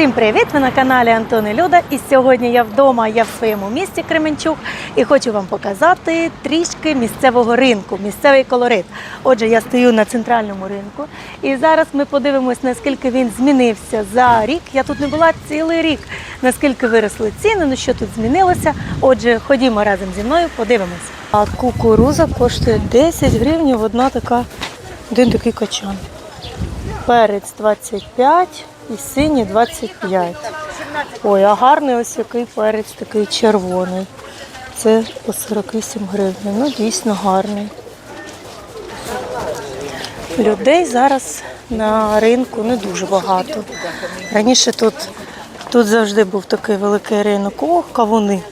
Всім привіт! Ви на каналі Антон і Люда. І сьогодні я вдома, я в своєму місті Кременчук і хочу вам показати трішки місцевого ринку, місцевий колорит. Отже, я стою на центральному ринку, і зараз ми подивимось, наскільки він змінився за рік. Я тут не була цілий рік. Наскільки виросли ціни, ну що тут змінилося. Отже, ходімо разом зі мною, подивимось. А кукуруза коштує 10 гривень одна така, один такий качан. Перець 25 і синій 25. Ой, а гарний ось який перець такий червоний. Це по 48 гривень. Ну, дійсно гарний. Людей зараз на ринку не дуже багато. Раніше тут, тут завжди був такий великий ринок. О, кавуни.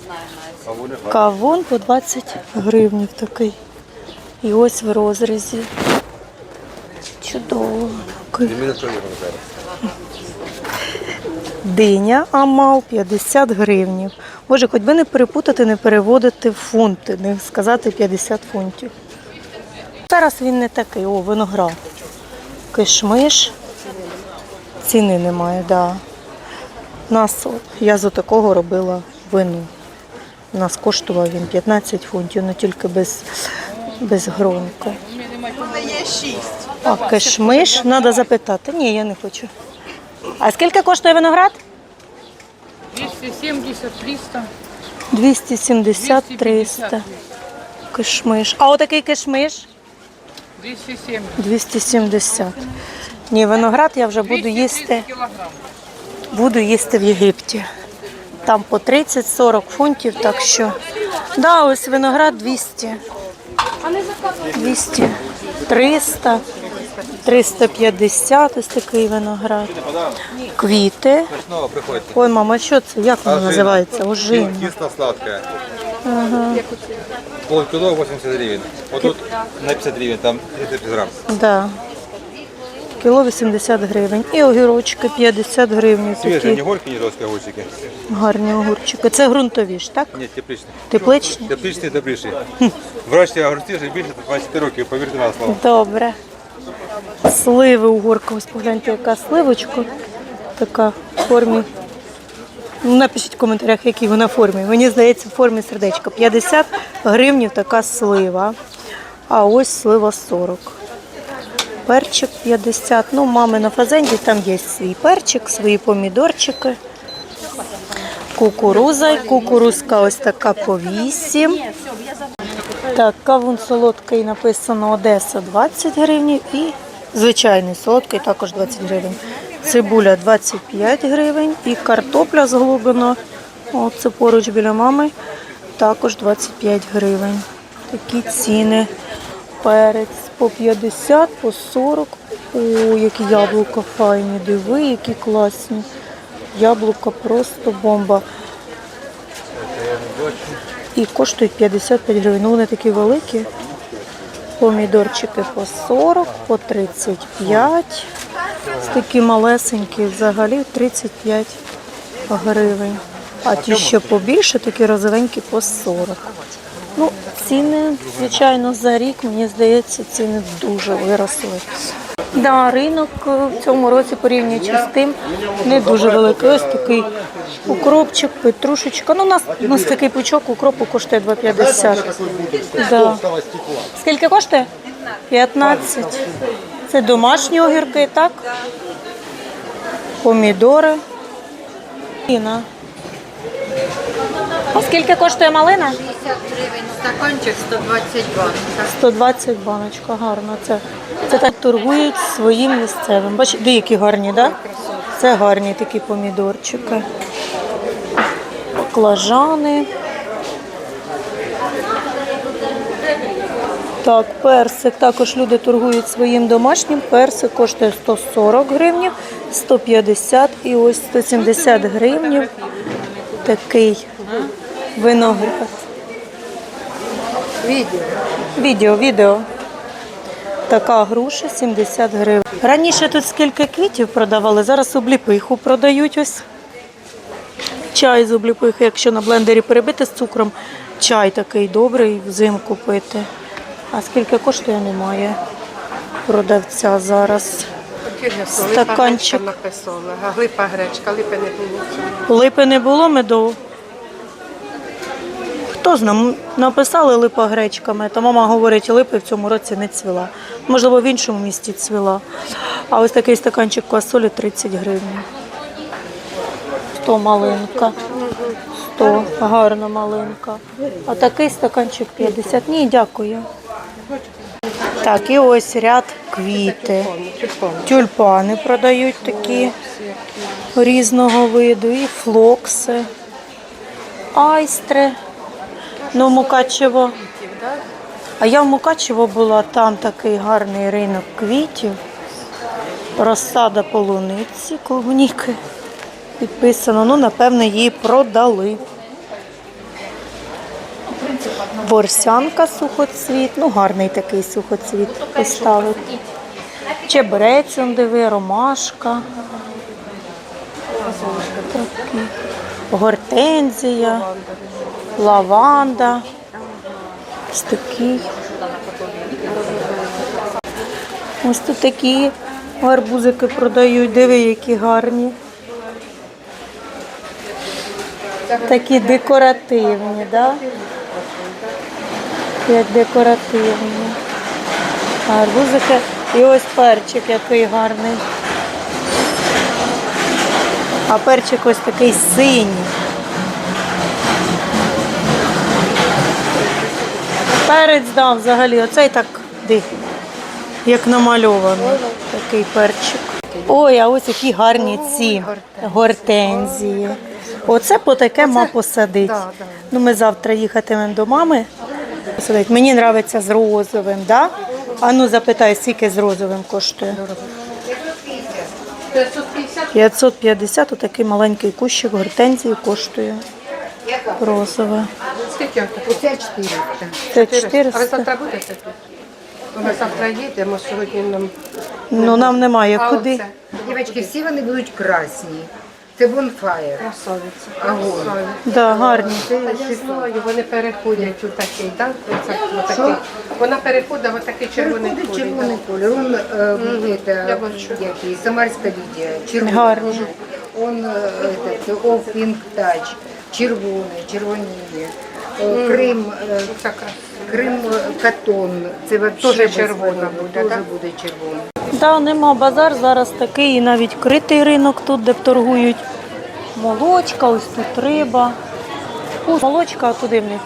Кавун по 20 гривень такий. І ось в розрізі. Чудово. Диня Амал 50 гривнів. Боже, хоч би не перепутати, не переводити в фунти, не сказати 50 фунтів. Зараз він не такий, о, виноград. Кишмиш. Ціни немає, да. Нас, я з такого робила вину. Нас коштував він 15 фунтів, але тільки без, без гронки. А кишмиш, треба запитати. Ні, я не хочу. А скільки коштує виноград? 270, 300. 270, 300. Кишмиш. А отакий кишмиш? 270. 270. Ні, виноград я вже буду їсти. Буду їсти в Єгипті. Там по 30-40 фунтів, так що. Да, ось виноград 200. 200, 300, 350 ось такий виноград. Квіти. Снова приходите. Ой, мама, що це? Як воно Ожина. називається? Ожина. Кисло сладкое. Полкило 80 гривен. Вот тут на 50 гривен, там 30 грамм. Да. Кіло 80 гривень. І огірочки 50 гривень. Свежие, не Такі горькие, не жесткие огурчики. гарні огурчики. Це ґрунтові ж, так? Нет, тепличные. Тепличні? Тепличные, тепличные. Врачі огурці вже більше 20 років, повірте на слово. Добре. Сливи угорка. Ось погляньте, яка сливочка. Така в формі. Ну, напишіть в коментарях, якій вона в формі. Мені здається, в формі сердечка. 50 гривнів така слива. А ось слива 40. Перчик 50. Ну, мами на фазенді там є свій перчик, свої помідорчики. Кукуруза. І Кукурузка ось така по 8. Так, кавун солодкий написано Одеса 20 гривень і звичайний солодкий також 20 гривень. Цибуля 25 гривень і картопля з глибино, о, це поруч біля мами, також 25 гривень. Такі ціни. Перець по 50, по 40. О, які яблука файні, диви, які класні. Яблука просто бомба. І коштують 55 гривень. Ну, вони такі великі. Помідорчики по 40, по 35. Такі малесенькі взагалі 35 гривень. А ті, що побільше, такі розовенькі по 40. Ну, ціни, звичайно, за рік, мені здається, ціни дуже виросли. Да, ринок е, в цьому році порівнюючи з тим не дуже великий. Ось такий укропчик, петрушечка. Ну, у нас, у нас такий пучок укропу коштує 2,50. Да. Скільки коштує? 15. Це домашні огірки, так? Помідори. Іна. А скільки коштує малина? 50 гривень стаканчик, 120 банка. 120 баночка, гарно. Це, це так торгують своїм місцевим. Бачите, де які гарні, так? Да? Це гарні такі помідорчики. Баклажани. Так, персик. Також люди торгують своїм домашнім. Персик коштує 140 гривнів, 150 і ось 170 гривнів. Такий виноград. Відео. Відео, відео. Така груша 70 гривень. Раніше тут скільки квітів продавали, зараз обліпиху продають ось. Чай з обліпихи, якщо на блендері перебити з цукром, чай такий добрий взимку пити. А скільки коштує, немає продавця зараз. Стаканчик. написала, а глипа гречка, липи не було. Липи не було медову? Хто зна, м, написали липа гречками, то мама говорить, липи в цьому році не цвіла. Можливо, в іншому місті цвіла. А ось такий стаканчик квасолі 30 гривень. 100 малинка. 100, гарна малинка. А такий стаканчик 50. Ні, дякую. Так, і ось ряд квіти. Тюльпани продають такі різного виду, і флокси, айстри. Ну, Мукачево. А я в Мукачево була, там такий гарний ринок квітів, розсада полуниці, клубніки. Підписано, ну, напевно, її продали. Борсянка сухоцвіт, ну гарний такий сухоцвіт поставити. Чебрець, он диви, ромашка. Такі. Гортензія, лаванда. Ось такий. Ось тут такі гарбузики продають. Диви, які гарні. Такі декоративні, так? Да? Як декоративні. Гарбузики. І ось перчик який гарний. А перчик ось такий синій. Перець дав взагалі, оцей так ди, як намальовано. Такий перчик. Ой, а ось які гарні ці гортензії. Оце по таке ма посадить. Ну, ми завтра їхатимемо до мами. Посадить. Мені подобається з розовим, да? А ну запитай, скільки з розовим коштує? 550, отакий маленький кущик гортензії коштує. Розове. Скільки? Оце 400. Це А ви завтра будете тут? Ми завтра їдемо, сьогодні нам... Ну нам немає А куди. оце? Дівчатки, всі вони будуть красні. Це бонфаєр. Красавиця. Огонь. Да, гарні. Та я знаю, вони переходять у такий, так? Отакий. Вона переходить в отакий червоний Переходить колір. червоний колір. Он, е, Я бачу. який, Самарська Лідія, червоний. Гарні. Он, е, этот, All Pink Touch, червоний, червоніє. Е, Крим, е, Крим Катон, це Тоже взагалі червона буде, Теж буде червона. Да, нема базар зараз такий, і навіть критий ринок тут, де торгують молочка, ось тут риба. О, молочка, а туди в них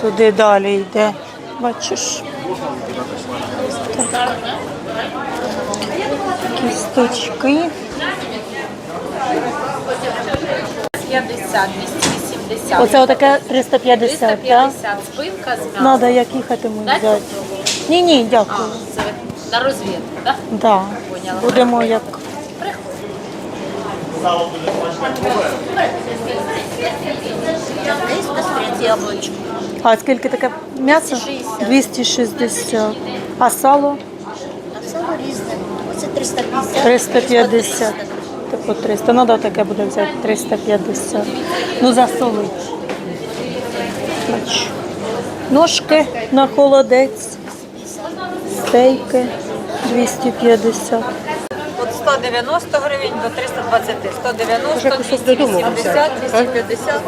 туди далі йде. Бачиш. Так. Кісточки. 50, 280. Оце отаке 350, так? 350, спинка з м'ясом. Надо, як їхатимуть Дайте взяти. попробую. Ні, ні, А, дякую. це на розвідку, так? Да. Поняла. Будемо як. А скільки таке м'ясо? 260. 260. А сало? А все різне. Оце 350. 350. Типу 300. Ну, да, таке буде взяти 350. Ну, засолить. Ножки на холодець. Стейки 250. Від 190 гривень до 320. 190, 280, 250.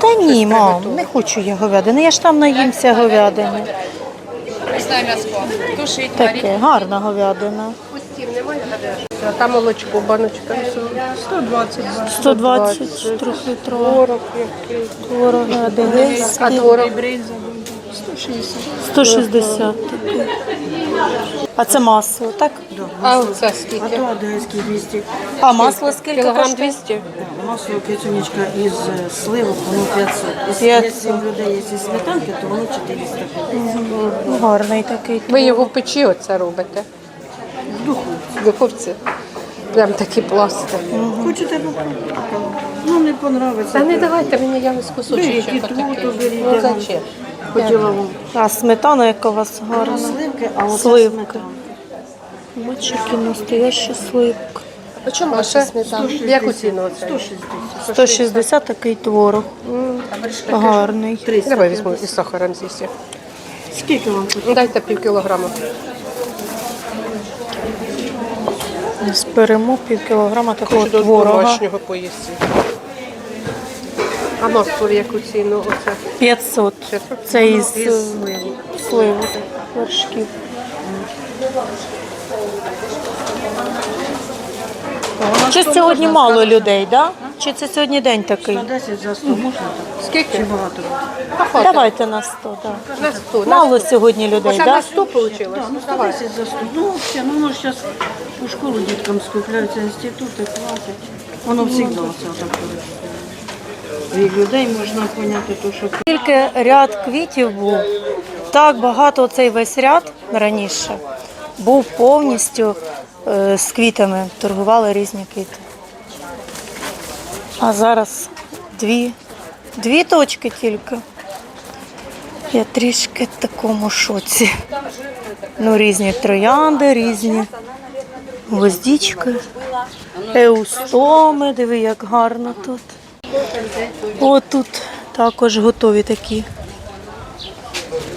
Та ні, мам, не хочу я говядини. Я ж там наїмся говядини. Таке, гарна говядина. Пустів немає, а там молочко, баночка. 120 120 трьохлітрова. Творог який. Творог адигейський. А творог? 160. А це масло, так? А оце скільки? то Адыгейский 200. А масло скільки Кілограм коштує? 200? Масло кицунечка из э, сливок, воно 500. Если, 500. если у людей є із сметанки, то воно 400. Ну, Гарний такий. Ви його в печі оце робите? В духовці. В духовці? Прям такі пласти. Хочете попробувати? Ну, не понравиться. Та не давайте мені, я з Беріть, і ту, отакий. то беріть, Ну зачем? Хотіла вам А сметана, яка у вас гарна. сливки, а оце Сливки. сметанка. Бачиш, які настоящі сливки. А чому ваша сметана? Яку ціну оце? 160. 160 такий творог. Гарний. Давай візьму із сахаром з'їсти. Скільки вам хочете? Дайте пів кілограма. Зберемо пів кілограма такого Хочу творога. домашнього поїсти. А масло яку ціну оце? 500. Це із е, сливу вершків. Чи сьогодні мало людей, да? Чи це сьогодні день такий? 10 за 100 можна? Скільки? Чи багато? Давайте на 100, так. На 100. Мало сьогодні людей, так? на 100 вийшло? Так, ну 110 за 100. Ну, все, ну зараз у школу діткам скупляються інститути, платять. Воно завжди це так. Від людей можна поняти, то, що Тільки ряд квітів був, так багато цей весь ряд раніше був повністю е, з квітами, торгували різні квіти. А зараз дві, дві точки тільки. Я трішки в такому шоці. Ну, різні троянди, різні гвоздічки, еустоми, диви, як гарно тут. О, тут також готові такі.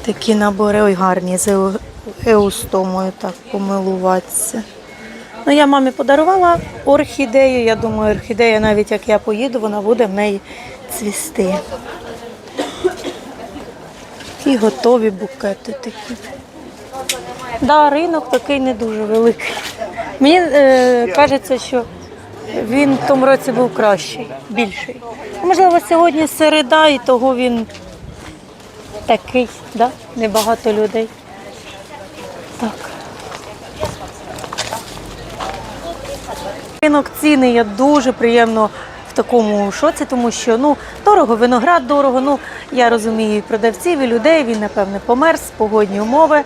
Такі набори, ой, гарні, з еустомою так помилуватися. Ну, я мамі подарувала орхідею. Я думаю, орхідея, навіть як я поїду, вона буде в неї цвісти. І готові букети такі. Да, ринок такий не дуже великий. Мені е, кажеться, що він в тому році був кращий, більший. Можливо, сьогодні середа, і того він такий, да? небагато людей. Так. Ринок ціни я дуже приємно такому шоці, тому що ну дорого, виноград дорого. Ну я розумію і продавців, і людей. Він напевне померз, погодні умови.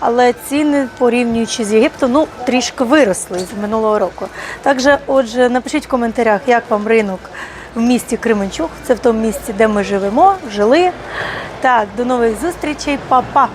Але ціни порівнюючи з Єгиптом, ну трішки виросли з минулого року. Також, отже, напишіть в коментарях, як вам ринок в місті Кременчук. Це в тому місці, де ми живемо, жили. Так, до нових зустрічей, па-па!